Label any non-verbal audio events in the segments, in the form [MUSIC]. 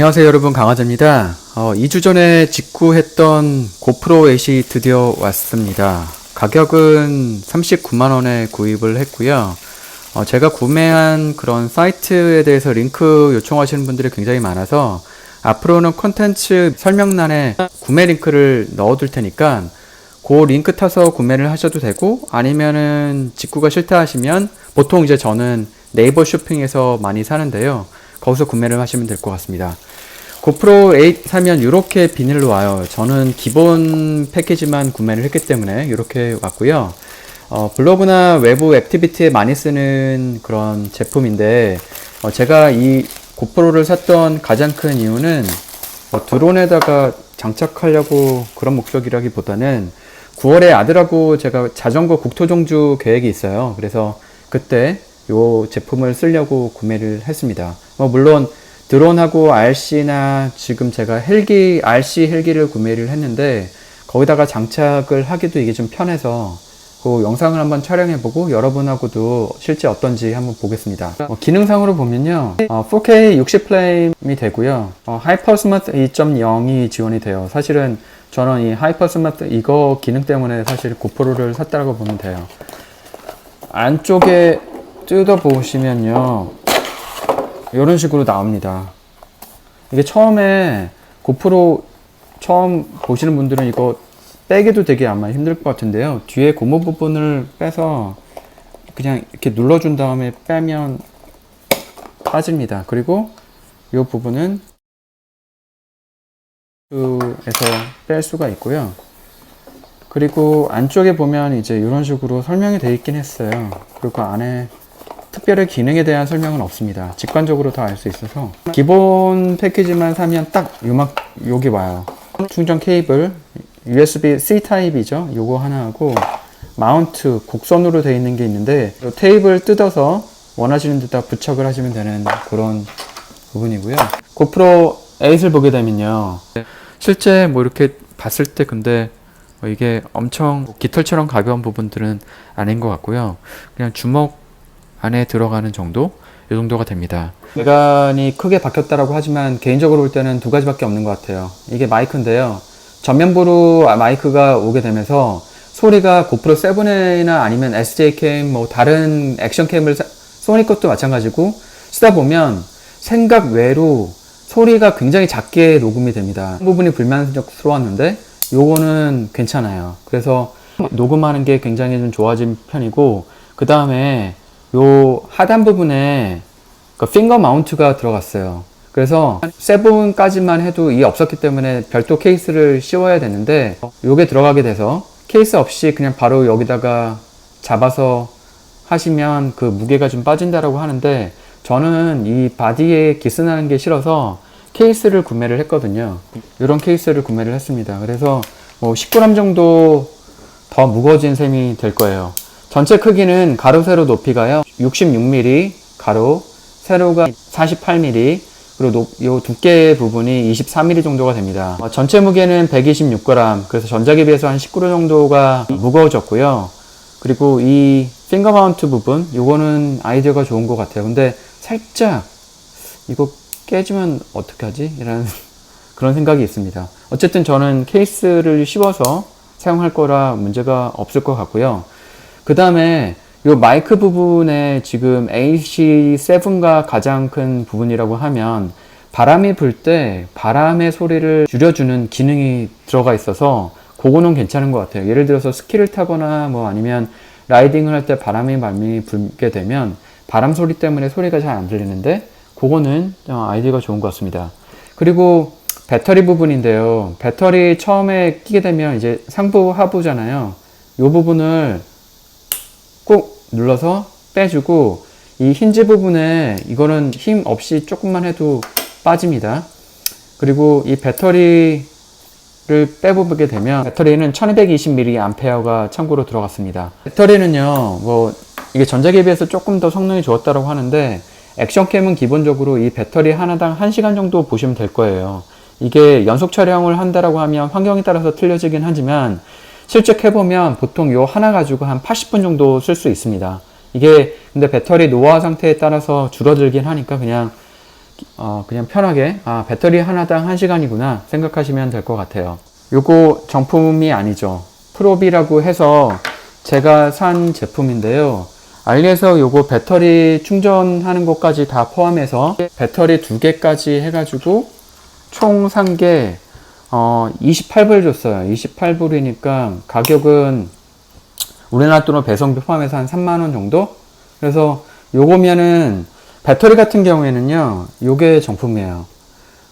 안녕하세요 여러분 강화자입니다. 어, 2주 전에 직구했던 고프로 8이 드디어 왔습니다. 가격은 39만원에 구입을 했고요. 어, 제가 구매한 그런 사이트에 대해서 링크 요청하시는 분들이 굉장히 많아서 앞으로는 콘텐츠 설명란에 구매 링크를 넣어 둘 테니까 그 링크 타서 구매를 하셔도 되고 아니면은 직구가 싫다 하시면 보통 이제 저는 네이버 쇼핑에서 많이 사는데요. 거기서 구매를 하시면 될 것 같습니다. 고프로 8 사면 이렇게 비닐로 와요. 저는 기본 패키지만 구매를 했기 때문에 이렇게 왔고요. 어, 블로그나 외부 액티비티에 많이 쓰는 그런 제품인데 어, 제가 이 고프로를 샀던 가장 큰 이유는 뭐 드론에다가 장착하려고 그런 목적이라기보다는 9월에 아들하고 제가 자전거 국토종주 계획이 있어요. 그래서 그때 요 제품을 쓰려고 구매를 했습니다. 뭐 물론 드론하고 RC나 지금 제가 헬기 RC 헬기를 구매를 했는데 거기다가 장착을 하기도 이게 좀 편해서 그 영상을 한번 촬영해보고 여러분하고도 실제 어떤지 한번 보겠습니다. 어, 기능상으로 보면요, 어, 4K 60 프레임이 되고요, 어, 하이퍼 스마트 2.0이 지원이 돼요. 사실은 저는 이 하이퍼 스마트 이거 기능 때문에 사실 고프로를 샀다고 보면 돼요. 안쪽에 뜯어 보시면요, 이런 식으로 나옵니다. 이게 처음에 고프로 처음 보시는 분들은 이거 빼기도 되게 아마 힘들 것 같은데요. 뒤에 고무 부분을 빼서 그냥 이렇게 눌러준 다음에 빼면 빠집니다. 그리고 이 부분은 에서 뺄 수가 있고요. 그리고 안쪽에 보면 이제 이런 식으로 설명이 되어 있긴 했어요. 그리고 그 안에 특별히 기능에 대한 설명은 없습니다. 직관적으로 다 알 수 있어서 기본 패키지만 사면 딱 요막 여기 와요. 충전 케이블 USB C 타입이죠. 요거 하나 하고 마운트 곡선으로 되어 있는 게 있는데 요 테이블 뜯어서 원하시는 데다 부착을 하시면 되는 그런 부분이고요. 고프로 8을 보게 되면요. 실제 뭐 이렇게 봤을 때 근데 뭐 이게 엄청 깃털처럼 가벼운 부분들은 아닌 것 같고요. 그냥 주먹 안에 들어가는 정도? 이 정도가 됩니다. 외관이 크게 바뀌었다라고 하지만 개인적으로 볼 때는 두 가지밖에 없는 것 같아요. 이게 마이크인데요. 전면부로 마이크가 오게 되면서 소리가 고프로 7이나 아니면 SJ캠 뭐 다른 액션캠을 사- 소니 것도 마찬가지고 쓰다 보면 생각 외로 소리가 굉장히 작게 녹음이 됩니다. 그 부분이 불만족스러웠는데 요거는 괜찮아요. 그래서 녹음하는 게 굉장히 좀 좋아진 편이고 그 다음에 요 하단 부분에 그 핑거 마운트가 들어갔어요. 그래서 세븐까지만 해도 이게 없었기 때문에 별도 케이스를 씌워야 되는데 요게 들어가게 돼서 케이스 없이 그냥 바로 여기다가 잡아서 하시면 그 무게가 좀 빠진다라고 하는데 저는 이 바디에 기스나는 게 싫어서 케이스를 구매를 했거든요. 이런 케이스를 구매를 했습니다. 그래서 뭐 10g 정도 더 무거워진 셈이 될 거예요. 전체 크기는 가로 세로 높이가요. 66mm 가로, 세로가 48mm, 그리고 높, 요 두께 부분이 24mm 정도가 됩니다. 어, 전체 무게는 126g, 그래서 전작에 비해서 한 10g 정도가 무거워졌고요. 그리고 이 핑거 마운트 부분, 요거는 아이디어가 좋은 것 같아요. 근데 살짝 이거 깨지면 어떡하지? 이라는 [LAUGHS] 그런 생각이 있습니다. 어쨌든 저는 케이스를 씌워서 사용할 거라 문제가 없을 것 같고요. 그 다음에 이 마이크 부분에 지금 AC7가 가장 큰 부분이라고 하면 바람이 불 때 바람의 소리를 줄여주는 기능이 들어가 있어서 그거는 괜찮은 것 같아요. 예를 들어서 스키를 타거나 뭐 아니면 라이딩을 할 때 바람이 많이 불게 되면 바람 소리 때문에 소리가 잘 안 들리는데 그거는 어, 아이디어가 좋은 것 같습니다. 그리고 배터리 부분인데요. 배터리 처음에 끼게 되면 이제 상부 하부잖아요. 이 부분을 꼭 눌러서 빼주고 이 힌지 부분에 이거는 힘 없이 조금만 해도 빠집니다. 그리고 이 배터리를 빼보게 되면 배터리는 1220mAh가 참고로 들어갔습니다. 배터리는요, 뭐 이게 전작에 비해서 조금 더 성능이 좋았다고 하는데 액션캠은 기본적으로 이 배터리 하나당 1시간 정도 보시면 될 거예요. 이게 연속 촬영을 한다라고 하면 환경에 따라서 틀려지긴 하지만 실제 해보면 보통 요 하나 가지고 한 80분 정도 쓸 수 있습니다. 이게 근데 배터리 노화 상태에 따라서 줄어들긴 하니까 그냥 어, 그냥 편하게 아 배터리 하나당 1시간이구나 생각하시면 될 것 같아요. 요거 정품이 아니죠. 프로비라고 해서 제가 산 제품인데요. 알리에서 요거 배터리 충전하는 것까지 다 포함해서 배터리 두 개까지 해가지고 총 산게 어, 28불 줬어요 28불이니까 가격은 우리나라 돈으로 배송비 포함해서 한 3만원 정도? 그래서 요거면은 배터리 같은 경우에는요, 요게 정품이에요.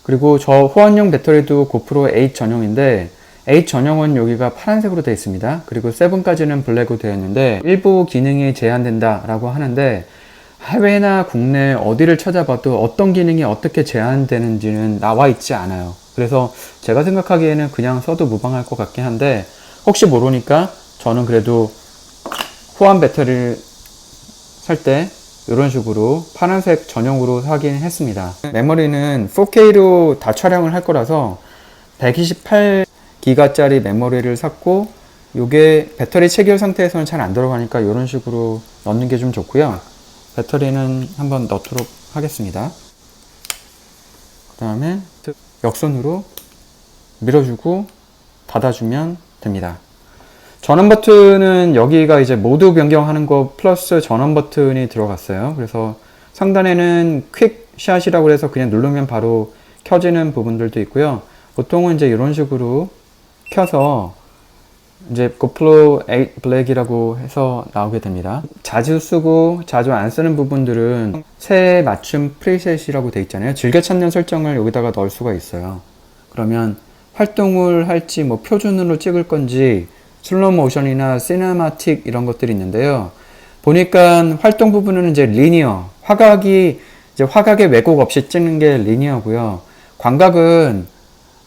그리고 저 호환용 배터리도 고프로 8 전용인데, 8 전용은 여기가 파란색으로 되어 있습니다. 그리고 7까지는 블랙으로 되어 있는데, 일부 기능이 제한된다라고 하는데, 해외나 국내 어디를 찾아봐도 어떤 기능이 어떻게 제한되는지는 나와 있지 않아요. 그래서 제가 생각하기에는 그냥 써도 무방할 것 같긴 한데, 혹시 모르니까 저는 그래도 호환 배터리를 살 때 이런 식으로 파란색 전용으로 사긴 했습니다. 메모리는 4K로 다 촬영을 할 거라서 128기가짜리 메모리를 샀고 이게 배터리 체결 상태에서는 잘 안 들어가니까 이런 식으로 넣는 게 좀 좋고요. 배터리는 한번 넣도록 하겠습니다. 그 다음에 역선으로 밀어주고 닫아주면 됩니다. 전원 버튼은 여기가 이제 모두 변경하는 거 플러스 전원 버튼이 들어갔어요. 그래서 상단에는 퀵 샷이라고 해서 그냥 누르면 바로 켜지는 부분들도 있고요. 보통은 이제 이런 식으로 켜서 이제 고플로 8 블랙이라고 해서 나오게 됩니다. 자주 쓰고 자주 안 쓰는 부분들은 새 맞춤 프리셋이라고 돼 있잖아요. 즐겨 찾는 설정을 여기다가 넣을 수가 있어요. 그러면 활동을 할지 뭐 표준으로 찍을 건지 슬로우 모션이나 시네마틱 이런 것들이 있는데요. 보니까 활동 부분은 이제 리니어, 화각이 이제 화각의 왜곡 없이 찍는 게 리니어고요. 광각은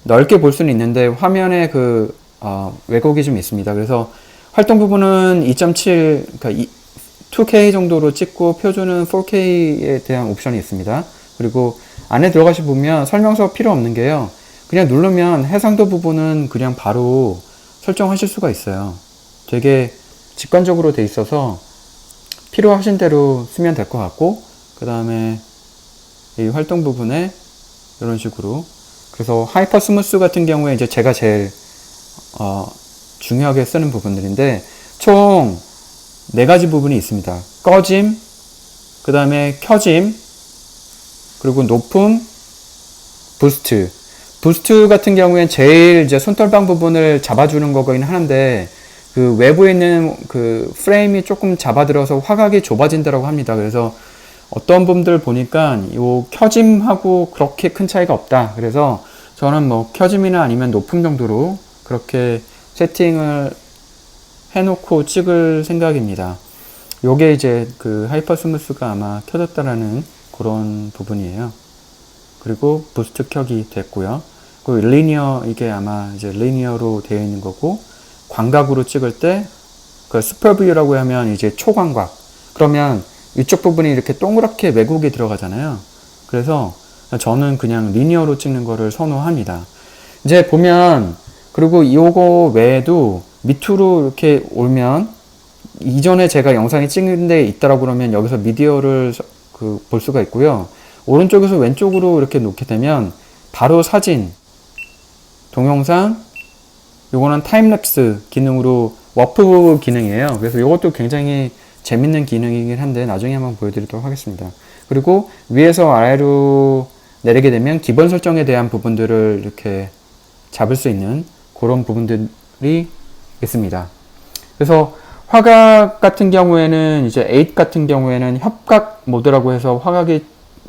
넓게 볼 수는 있는데 화면에 그 어, 왜곡이 좀 있습니다. 그래서 활동 부분은 2.7, 그러니까 2K 정도로 찍고 표준은 4K에 대한 옵션이 있습니다. 그리고 안에 들어가시 보면 설명서 필요 없는 게요. 그냥 누르면 해상도 부분은 그냥 바로 설정하실 수가 있어요. 되게 직관적으로 돼 있어서 필요하신 대로 쓰면 될 것 같고 그 다음에 이 활동 부분에 이런 식으로 그래서 하이퍼 스무스 같은 경우에 이제 제가 제일 어, 중요하게 쓰는 부분들인데 총 네 가지 부분이 있습니다. 꺼짐, 그 다음에 켜짐, 그리고 높음, 부스트. 부스트 같은 경우엔 제일 이제 손떨방 부분을 잡아주는 거긴 하는데 그 외부에 있는 그 프레임이 조금 잡아들어서 화각이 좁아진다고 합니다. 그래서 어떤 분들 보니까 요 켜짐하고 그렇게 큰 차이가 없다. 그래서 저는 뭐 켜짐이나 아니면 높음 정도로 그렇게 세팅을 해놓고 찍을 생각입니다. 요게 이제 그 하이퍼 스무스가 아마 켜졌다라는 그런 부분이에요. 그리고 부스트 켜기 됐고요. 그 리니어 이게 아마 이제 리니어로 되어 있는 거고 광각으로 찍을 때그 슈퍼뷰라고 하면 이제 초광각. 그러면 이쪽 부분이 이렇게 동그랗게 왜곡이 들어가잖아요. 그래서 저는 그냥 리니어로 찍는 거를 선호합니다. 이제 보면 그리고 이거 외에도 밑으로 이렇게 올면 이전에 제가 영상이 찍는 데 있다라고 그러면 여기서 미디어를 그 볼 수가 있고요. 오른쪽에서 왼쪽으로 이렇게 놓게 되면 바로 사진, 동영상, 요거는 타임랩스 기능으로 워프 기능이에요. 그래서 이것도 굉장히 재밌는 기능이긴 한데 나중에 한번 보여드리도록 하겠습니다. 그리고 위에서 아래로 내리게 되면 기본 설정에 대한 부분들을 이렇게 잡을 수 있는 그런 부분들이 있습니다. 그래서 화각 같은 경우에는 이제 8 같은 경우에는 협각 모드라고 해서 화각이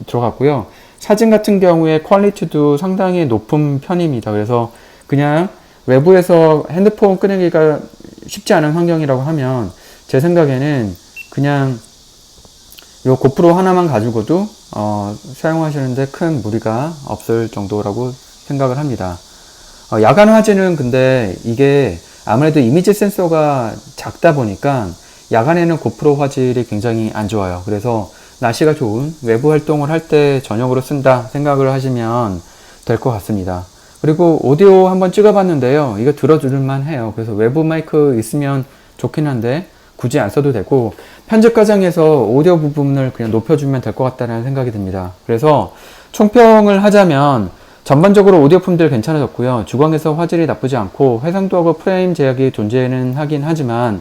들어갔고요. 사진 같은 경우에 퀄리티도 상당히 높은 편입니다. 그래서 그냥 외부에서 핸드폰 꺼내기가 쉽지 않은 환경이라고 하면 제 생각에는 그냥 요 고프로 하나만 가지고도 어, 사용하시는데 큰 무리가 없을 정도라고 생각을 합니다. 어, 야간 화질은 근데 이게 아무래도 이미지 센서가 작다 보니까 야간에는 고프로 화질이 굉장히 안 좋아요. 그래서 날씨가 좋은 외부 활동을 할 때 저녁으로 쓴다 생각을 하시면 될 것 같습니다. 그리고 오디오 한번 찍어봤는데요. 이거 들어줄만 해요. 그래서 외부 마이크 있으면 좋긴 한데 굳이 안 써도 되고 편집 과정에서 오디오 부분을 그냥 높여주면 될 것 같다는 생각이 듭니다. 그래서 총평을 하자면 전반적으로 오디오품들 괜찮아졌고요. 주광에서 화질이 나쁘지 않고 해상도하고 프레임 제약이 존재는 하긴 하지만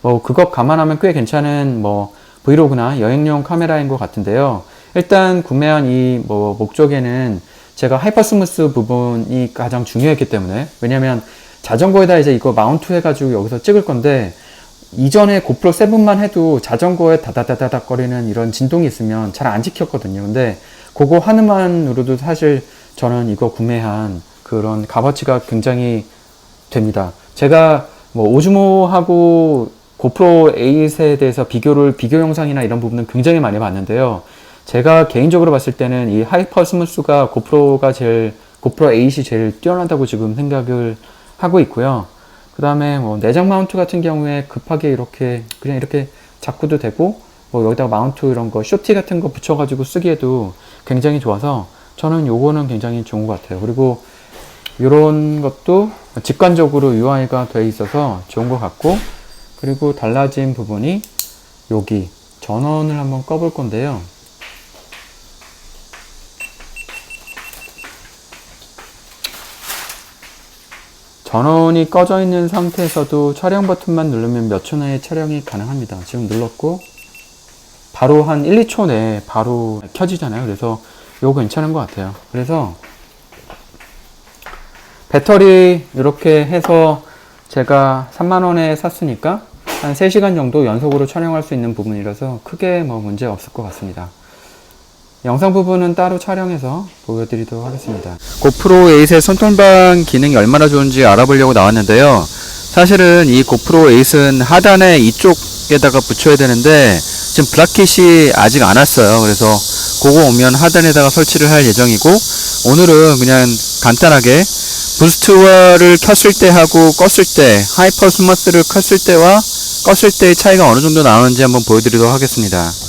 뭐 그것 감안하면 꽤 괜찮은 뭐 브이로그나 여행용 카메라인 것 같은데요. 일단 구매한 이 뭐 목적에는 제가 하이퍼스무스 부분이 가장 중요했기 때문에 왜냐면 자전거에다 이제 이거 마운트 해가지고 여기서 찍을 건데 이전에 고프로 7만 해도 자전거에 다다다다닥 거리는 이런 진동이 있으면 잘안 찍혔거든요. 근데 그거 하나만으로도 사실 저는 이거 구매한 그런 값어치가 굉장히 됩니다. 제가 뭐 오즈모하고 고프로 8에 대해서 비교를 비교 영상이나 이런 부분은 굉장히 많이 봤는데요. 제가 개인적으로 봤을 때는 이 하이퍼 스무스가 고프로가 제일 고프로 8이 제일 뛰어나다고 지금 생각을 하고 있고요. 그 다음에 뭐 내장 마운트 같은 경우에 급하게 이렇게 그냥 이렇게 잡고도 되고 뭐 여기다가 마운트 이런 거 쇼티 같은 거 붙여가지고 쓰기에도 굉장히 좋아서 저는 요거는 굉장히 좋은 것 같아요. 그리고 이런 것도 직관적으로 UI가 돼 있어서 좋은 것 같고 그리고 달라진 부분이 여기 전원을 한번 꺼볼 건데요. 전원이 꺼져 있는 상태에서도 촬영 버튼만 누르면 몇 초 내에 촬영이 가능합니다. 지금 눌렀고 바로 한 1, 2초 내에 바로 켜지잖아요. 그래서 이거 괜찮은 것 같아요. 그래서 배터리 이렇게 해서 제가 3만원에 샀으니까 한 3시간 정도 연속으로 촬영할 수 있는 부분이라서 크게 뭐 문제 없을 것 같습니다. 영상 부분은 따로 촬영해서 보여드리도록 하겠습니다. 고프로 8의 손톱방 기능이 얼마나 좋은지 알아보려고 나왔는데요. 사실은 이 고프로 8은 하단에 이쪽에다가 붙여야 되는데 지금 브라켓이 아직 안 왔어요. 그래서 그거 오면 하단에다가 설치를 할 예정이고 오늘은 그냥 간단하게 부스트와를 켰을 때 하고 껐을 때 하이퍼 스머스를 켰을 때와 껐을 때의 차이가 어느 정도 나오는지 한번 보여드리도록 하겠습니다.